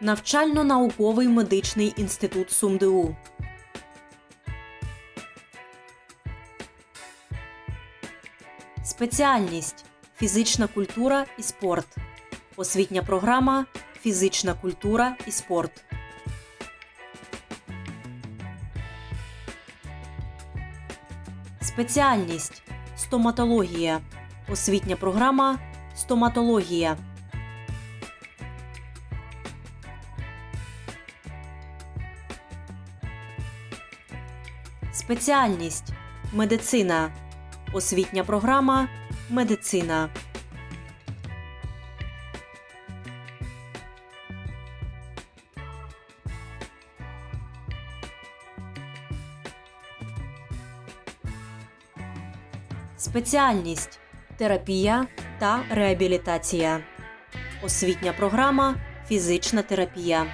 Навчально-науковий медичний інститут СумДУ. Спеціальність фізична культура і спорт. Освітня програма Фізична культура і спорт. Спеціальність стоматологія. Освітня програма стоматологія. Спеціальність медицина. Освітня програма медицина. Спеціальність терапія та реабілітація. Освітня програма фізична терапія.